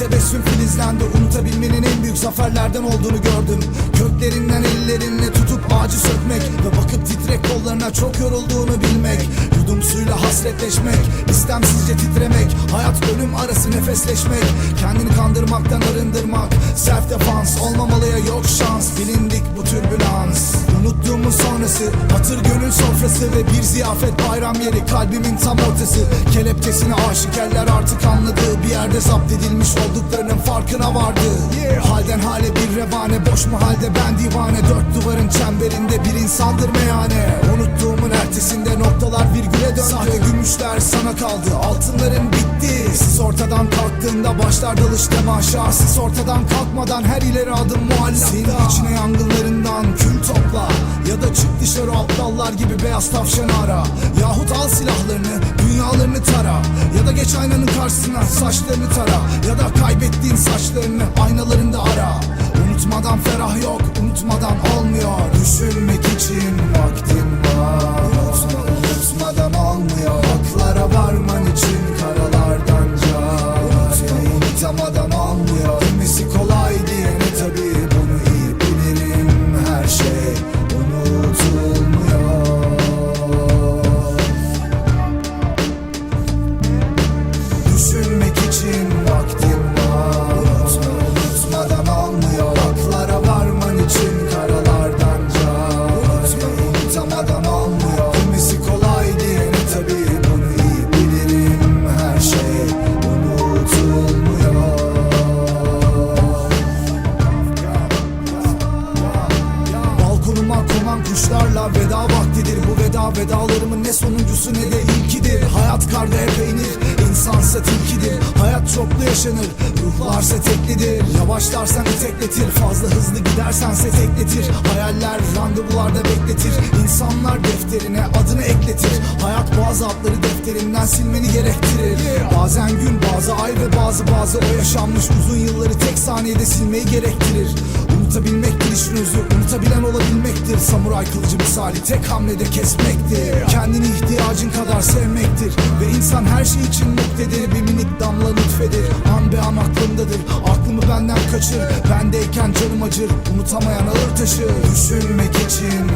tebessüm filizlendi. Unutabilmenin en büyük zaferlerden olduğunu gördüm. Köklerinden ellerinle tutup ağacı sökmek Ve bakıp titrek kollarına çok yorulduğunu bilmek. Yudum suyla hasretleşmek istemsizce titremek Hayat ölüm arası nefesleşmek. Kendini kandırmaktan arındırmak Self defans olmamalıya Unuttuğumun sonrası Hatır gönül sofrası ve bir ziyafet bayram yeri Kalbimin tam ortası. Kelepçesine aşık eller artık anladı Bir yerde zapt edilmiş olduklarının farkına vardı. Halden hale bir revane Boş mahalde ben divane. Dört duvarın çemberinde bir insandır meyhane. Unuttuğumun ertesinde noktalar virgüle döndü. Sahte gümüşler sana kaldı Altınların bitti ortadan kalktığında başlar dalış temaşa Siz ortadan kalkmadan her ileri adım muallakta. Senin içine yangınlarından kül topla. Ya da çık dışarı aptallar gibi beyaz tavşanı ara. Yahut al silahlarını dünyalarını tara. Ya da geç aynanın karşısına saçlarını tara. Ya da kaybettiğin Konan kuşlarla veda vaktidir. Bu veda vedalarımın ne sonuncusu ne de ilkidir. Hayat karga hep inir insansa tilkidir Hayat çoklu yaşanır ruhlarsa teklidir Yavaşlarsan itekletir fazla hızlı gidersense tekletir Hayaller randevularda bekletir İnsanlar defterine adını ekletir. Hayat bazı adları defterinden silmeni gerektirir. Bazen gün bazı ay ve bazı bazı o yaşanmış uzun yılları tek saniyede silmeyi gerektirir Unutabilmektir işin özü Unutabilen olabilmektir. Samuray kılıcı misali tek hamlede kesmektir. Kendini ihtiyacın kadar sevmektir. Ve insan her şey için muktedir. Bir minik damla lütfedir. An be an aklımdadır. Aklımı benden kaçır. Bendeyken canım acır. Unutamayan ağır taşır. Düşünmek için